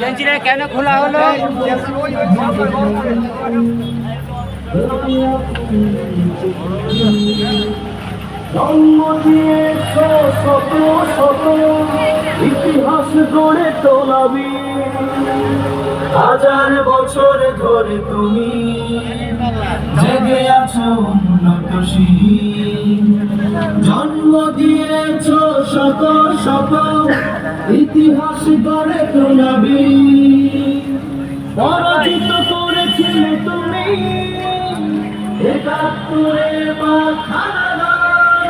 গেঞ্জিটা কেন খোলা হলো? জন্ম দিয়েছ শত শত ইতিহাস গড়ে তোলাবি হাজার বছর ধরে তুমি জেগে আছো উন্নতশীল জন্ম দিয়েছ শত শত ইতিহাস গড়ে তোলাবি পরাজিত করেছিলে তুমি একাত্তরে বা খানাদার